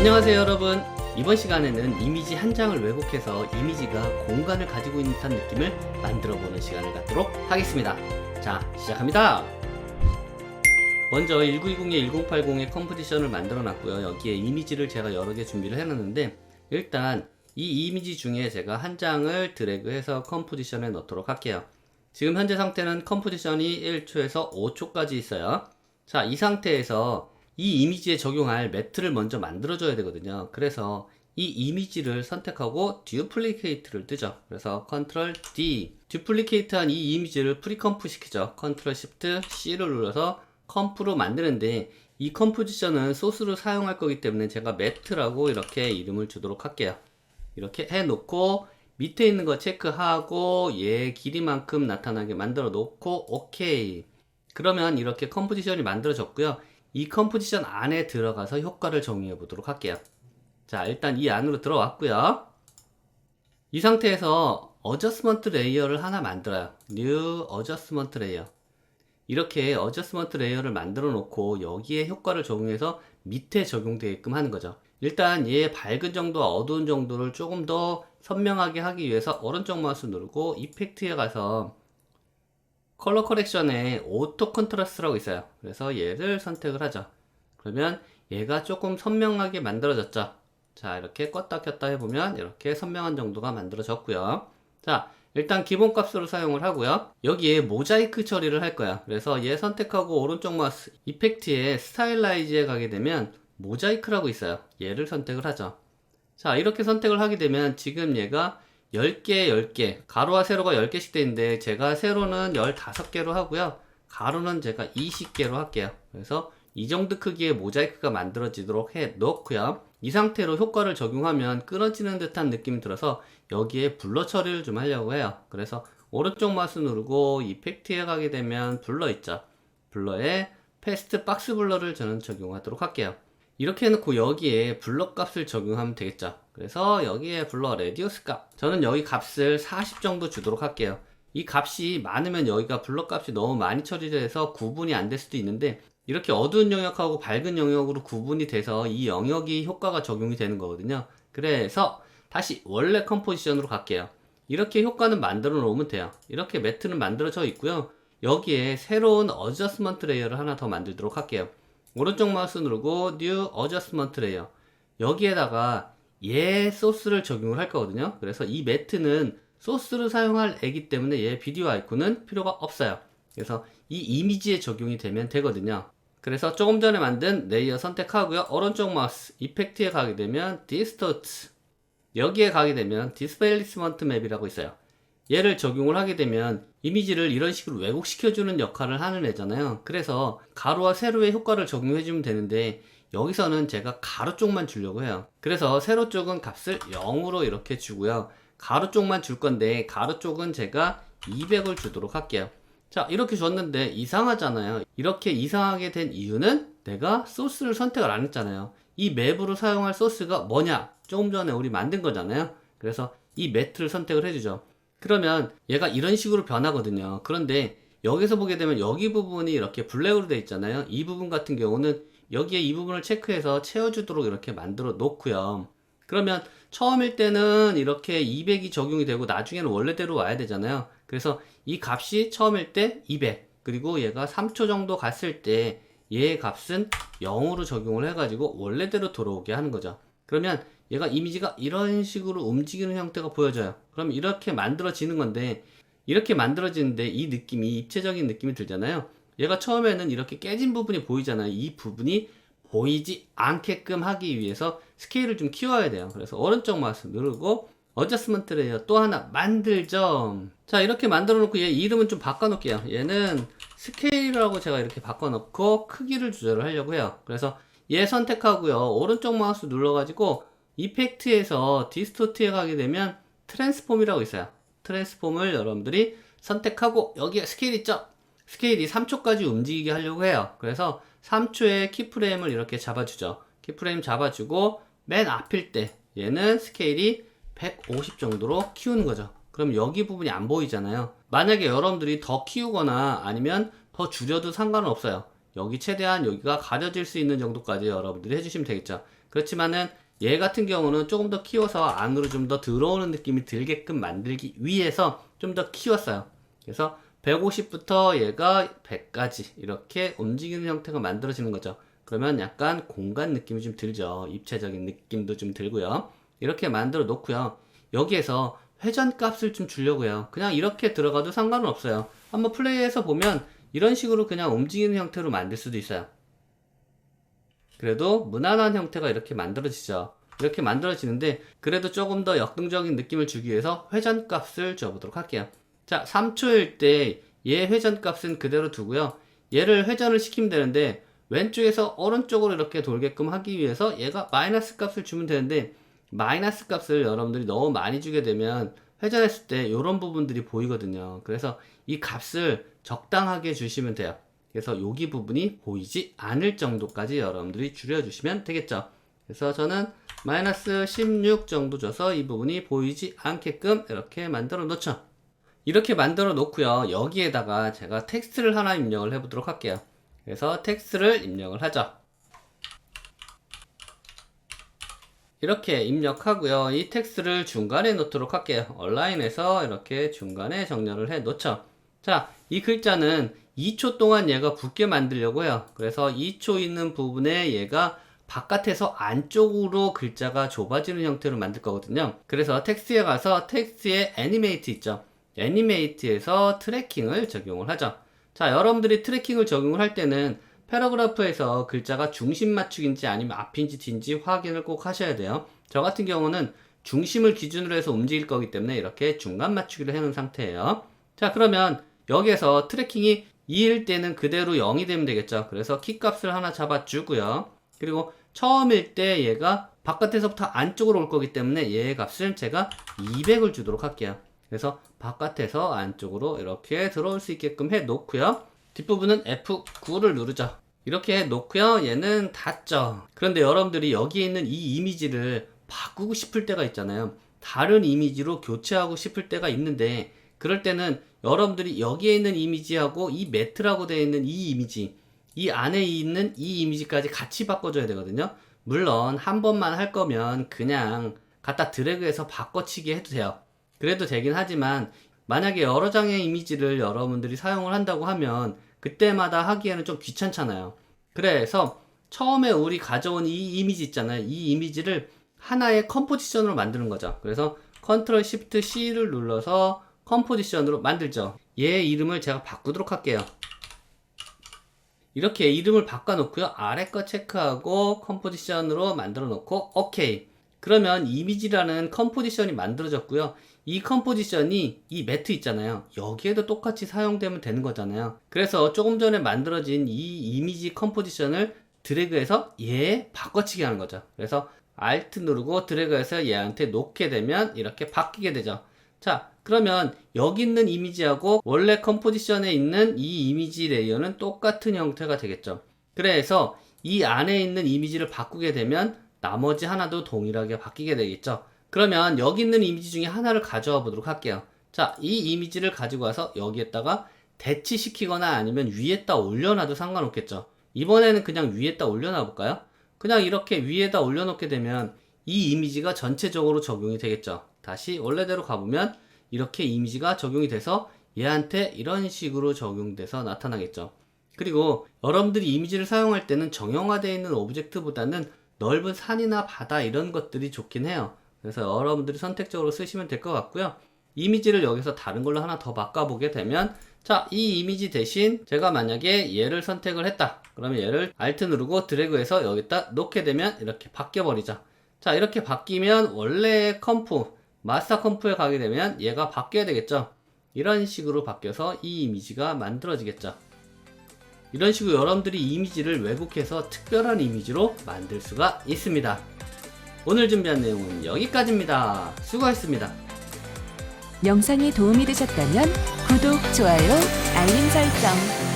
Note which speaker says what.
Speaker 1: 안녕하세요 여러분. 이번 시간에는 이미지 한 장을 왜곡해서 이미지가 공간을 가지고 있는 듯한 느낌을 만들어 보는 시간을 갖도록 하겠습니다. 자 시작합니다. 먼저 1920에 1080의 컴포지션을 만들어 놨고요. 여기에 이미지를 제가 여러 개 준비를 해 놨는데 일단 이 이미지 중에 제가 한 장을 드래그해서 컴포지션에 넣도록 할게요. 지금 현재 상태는 컴포지션이 1초에서 5초까지 있어요. 자 이 상태에서 이 이미지에 적용할 매트를 먼저 만들어줘야 되거든요. 그래서 이 이미지를 선택하고 듀플리케이트를 뜨죠. 그래서 컨트롤 D 듀플리케이트한 이 이미지를 프리컴프 시키죠. 컨트롤 시프트 C를 눌러서 컴프로 만드는데 이 컴포지션은 소스로 사용할 거기 때문에 제가 매트라고 이렇게 이름을 주도록 할게요. 이렇게 해놓고 밑에 있는 거 체크하고 얘 길이만큼 나타나게 만들어 놓고 오케이 그러면 이렇게 컴포지션이 만들어졌고요. 이 컴포지션 안에 들어가서 효과를 정의해 보도록 할게요. 자, 일단 이 안으로 들어왔고요. 이 상태에서 어저스먼트 레이어를 하나 만들어요. New Adjustment Layer. 이렇게 어저스먼트 레이어를 만들어 놓고 여기에 효과를 적용해서 밑에 적용되게끔 하는 거죠. 일단 얘 밝은 정도와 어두운 정도를 조금 더 선명하게 하기 위해서 오른쪽 마우스 누르고 이펙트에 가서 컬러 커렉션에 오토 컨트라스트라고 있어요. 그래서 얘를 선택을 하죠. 그러면 얘가 조금 선명하게 만들어졌죠. 자, 이렇게 껐다 켰다 해보면 이렇게 선명한 정도가 만들어졌고요. 자, 일단 기본 값으로 사용을 하고요. 여기에 모자이크 처리를 할 거야. 그래서 얘 선택하고 오른쪽 마우스 이펙트에 스타일라이즈에 가게 되면 모자이크라고 있어요. 얘를 선택을 하죠. 자, 이렇게 선택을 하게 되면 지금 얘가 10개, 10개, 가로와 세로가 10개씩 돼 있는데 제가 세로는 15개로 하고요. 가로는 제가 20개로 할게요. 그래서 이 정도 크기의 모자이크가 만들어지도록 해 놓고요. 이 상태로 효과를 적용하면 끊어지는 듯한 느낌이 들어서 여기에 블러 처리를 좀 하려고 해요. 그래서 오른쪽 마우스 누르고 이펙트에 가게 되면 블러 있죠. 블러에 패스트 박스 블러를 저는 적용하도록 할게요. 이렇게 해놓고 여기에 블러 값을 적용하면 되겠죠. 그래서 여기에 블러 레디우스 값. 저는 여기 값을 40 정도 주도록 할게요. 이 값이 많으면 여기가 블러 값이 너무 많이 처리돼서 구분이 안 될 수도 있는데 이렇게 어두운 영역하고 밝은 영역으로 구분이 돼서 이 영역이 효과가 적용이 되는 거거든요. 그래서 다시 원래 컴포지션으로 갈게요. 이렇게 효과는 만들어 놓으면 돼요. 이렇게 매트는 만들어져 있고요. 여기에 새로운 어저스먼트 레이어를 하나 더 만들도록 할게요. 오른쪽 마우스 누르고 New Adjustment Layer 여기에다가 얘 소스를 적용을 할 거거든요. 그래서 이 매트는 소스를 사용할 애기 때문에 얘 비디오 아이콘은 필요가 없어요. 그래서 이 이미지에 적용이 되면 되거든요. 그래서 조금 전에 만든 레이어 선택하고요. 오른쪽 마우스 이펙트에 가게 되면 Distort 여기에 가게 되면 Displacement Map이라고 있어요. 얘를 적용을 하게 되면 이미지를 이런 식으로 왜곡시켜주는 역할을 하는 애잖아요. 그래서 가로와 세로의 효과를 적용해주면 되는데 여기서는 제가 가로 쪽만 주려고 해요. 그래서 세로 쪽은 값을 0으로 이렇게 주고요. 가로 쪽만 줄 건데 가로 쪽은 제가 200을 주도록 할게요. 자 이렇게 줬는데 이상하잖아요. 이렇게 이상하게 된 이유는 내가 소스를 선택을 안 했잖아요. 이 맵으로 사용할 소스가 뭐냐? 조금 전에 우리 만든 거잖아요. 그래서 이 매트를 선택을 해주죠. 그러면 얘가 이런 식으로 변하거든요. 그런데 여기서 보게 되면 여기 부분이 이렇게 블랙으로 되어 있잖아요. 이 부분 같은 경우는 여기에 이 부분을 체크해서 채워주도록 이렇게 만들어 놓고요. 그러면 처음일 때는 이렇게 200이 적용이 되고 나중에는 원래대로 와야 되잖아요. 그래서 이 값이 처음일 때 200, 그리고 얘가 3초 정도 갔을 때 얘의 값은 0으로 적용을 해가지고 원래대로 돌아오게 하는 거죠. 그러면 얘가 이미지가 이런 식으로 움직이는 형태가 보여져요. 그럼 이렇게 만들어지는 건데 이렇게 만들어지는데 이 느낌이 입체적인 느낌이 들잖아요. 얘가 처음에는 이렇게 깨진 부분이 보이잖아요. 이 부분이 보이지 않게끔 하기 위해서 스케일을 좀 키워야 돼요. 그래서 오른쪽 마우스 누르고 어저스먼트 레이어 또 하나 만들죠. 자 이렇게 만들어 놓고 얘 이름은 좀 바꿔 놓을게요. 얘는 스케일이라고 제가 이렇게 바꿔 놓고 크기를 조절을 하려고 해요. 그래서 얘 선택하고요. 오른쪽 마우스 눌러 가지고 이펙트에서 디스토트에 가게 되면 트랜스폼이라고 있어요. 트랜스폼을 여러분들이 선택하고 여기에 스케일 있죠? 스케일이 3초까지 움직이게 하려고 해요. 그래서 3초의 키프레임을 이렇게 잡아주죠. 키프레임 잡아주고 맨 앞일 때 얘는 스케일이 150 정도로 키우는 거죠. 그럼 여기 부분이 안 보이잖아요. 만약에 여러분들이 더 키우거나 아니면 더 줄여도 상관은 없어요. 여기 최대한 여기가 가려질 수 있는 정도까지 여러분들이 해주시면 되겠죠. 그렇지만은 얘 같은 경우는 조금 더 키워서 안으로 좀 더 들어오는 느낌이 들게끔 만들기 위해서 좀 더 키웠어요. 그래서 150부터 얘가 100까지 이렇게 움직이는 형태가 만들어지는 거죠. 그러면 약간 공간 느낌이 좀 들죠. 입체적인 느낌도 좀 들고요. 이렇게 만들어 놓고요. 여기에서 회전 값을 좀 주려고요. 그냥 이렇게 들어가도 상관은 없어요. 한번 플레이해서 보면 이런 식으로 그냥 움직이는 형태로 만들 수도 있어요. 그래도 무난한 형태가 이렇게 만들어지죠. 이렇게 만들어지는데 그래도 조금 더 역동적인 느낌을 주기 위해서 회전 값을 줘보도록 할게요. 자, 3초일 때 얘 회전 값은 그대로 두고요. 얘를 회전을 시키면 되는데 왼쪽에서 오른쪽으로 이렇게 돌게끔 하기 위해서 얘가 마이너스 값을 주면 되는데 마이너스 값을 여러분들이 너무 많이 주게 되면 회전했을 때 이런 부분들이 보이거든요. 그래서 이 값을 적당하게 주시면 돼요. 그래서 여기 부분이 보이지 않을 정도까지 여러분들이 줄여주시면 되겠죠. 그래서 저는 마이너스 16 정도 줘서 이 부분이 보이지 않게끔 이렇게 만들어 놓죠. 이렇게 만들어 놓고요. 여기에다가 제가 텍스트를 하나 입력을 해 보도록 할게요. 그래서 텍스트를 입력을 하죠. 이렇게 입력하고요. 이 텍스트를 중간에 놓도록 할게요. 온라인에서 이렇게 중간에 정렬을 해 놓죠. 자, 이 글자는 2초 동안 얘가 붙게 만들려고 해요. 그래서 2초 있는 부분에 얘가 바깥에서 안쪽으로 글자가 좁아지는 형태로 만들 거거든요. 그래서 텍스트에 가서 텍스트에 애니메이트 있죠. 애니메이트에서 트래킹을 적용을 하죠. 자, 여러분들이 트래킹을 적용을 할 때는 패러그래프에서 글자가 중심 맞추기인지 아니면 앞인지 뒤인지 확인을 꼭 하셔야 돼요. 저 같은 경우는 중심을 기준으로 해서 움직일 거기 때문에 이렇게 중간 맞추기를 해놓은 상태예요. 자, 그러면 여기에서 트래킹이 2일 때는 그대로 0이 되면 되겠죠. 그래서 키 값을 하나 잡아주고요. 그리고 처음일 때 얘가 바깥에서부터 안쪽으로 올 거기 때문에 얘의 값을 제가 200을 주도록 할게요. 그래서 바깥에서 안쪽으로 이렇게 들어올 수 있게끔 해 놓고요. 뒷부분은 F9를 누르죠. 이렇게 해 놓고요. 얘는 닫죠. 그런데 여러분들이 여기에 있는 이 이미지를 바꾸고 싶을 때가 있잖아요. 다른 이미지로 교체하고 싶을 때가 있는데 그럴 때는 여러분들이 여기에 있는 이미지하고 이 매트라고 되어 있는 이 이미지 이 안에 있는 이 이미지까지 같이 바꿔줘야 되거든요. 물론 한 번만 할 거면 그냥 갖다 드래그해서 바꿔치기 해도 돼요. 그래도 되긴 하지만 만약에 여러 장의 이미지를 여러분들이 사용을 한다고 하면 그때마다 하기에는 좀 귀찮잖아요. 그래서 처음에 우리 가져온 이 이미지 있잖아요. 이 이미지를 하나의 컴포지션으로 만드는 거죠. 그래서 컨트롤 시프트 C를 눌러서 컴포지션으로 만들죠. 얘 이름을 제가 바꾸도록 할게요. 이렇게 이름을 바꿔놓고요. 아래 거 체크하고 컴포지션으로 만들어 놓고 오케이. 그러면 이미지라는 컴포지션이 만들어졌고요. 이 컴포지션이 이 매트 있잖아요. 여기에도 똑같이 사용되면 되는 거잖아요. 그래서 조금 전에 만들어진 이 이미지 컴포지션을 드래그해서 얘 바꿔치기 하는 거죠. 그래서 Alt 누르고 드래그해서 얘한테 놓게 되면 이렇게 바뀌게 되죠. 자, 그러면 여기 있는 이미지하고 원래 컴포지션에 있는 이 이미지 레이어는 똑같은 형태가 되겠죠. 그래서 이 안에 있는 이미지를 바꾸게 되면 나머지 하나도 동일하게 바뀌게 되겠죠. 그러면 여기 있는 이미지 중에 하나를 가져와 보도록 할게요. 자, 이 이미지를 가지고 와서 여기에다가 대치시키거나 아니면 위에다 올려놔도 상관없겠죠. 이번에는 그냥 위에다 올려놔 볼까요? 그냥 이렇게 위에다 올려놓게 되면 이 이미지가 전체적으로 적용이 되겠죠. 다시 원래대로 가보면 이렇게 이미지가 적용이 돼서 얘한테 이런 식으로 적용돼서 나타나겠죠. 그리고 여러분들이 이미지를 사용할 때는 정형화되어 있는 오브젝트보다는 넓은 산이나 바다 이런 것들이 좋긴 해요. 그래서 여러분들이 선택적으로 쓰시면 될 것 같고요. 이미지를 여기서 다른 걸로 하나 더 바꿔보게 되면 자, 이 이미지 대신 제가 만약에 얘를 선택을 했다. 그러면 얘를 Alt 누르고 드래그해서 여기다 놓게 되면 이렇게 바뀌어 버리죠. 자, 이렇게 바뀌면 원래 컴프, 마스터 컴프에 가게 되면 얘가 바뀌어야 되겠죠. 이런 식으로 바뀌어서 이 이미지가 만들어지겠죠. 이런 식으로 여러분들이 이미지를 왜곡해서 특별한 이미지로 만들 수가 있습니다. 오늘 준비한 내용은 여기까지입니다. 수고하셨습니다.
Speaker 2: 영상이 도움이 되셨다면 구독, 좋아요, 알림 설정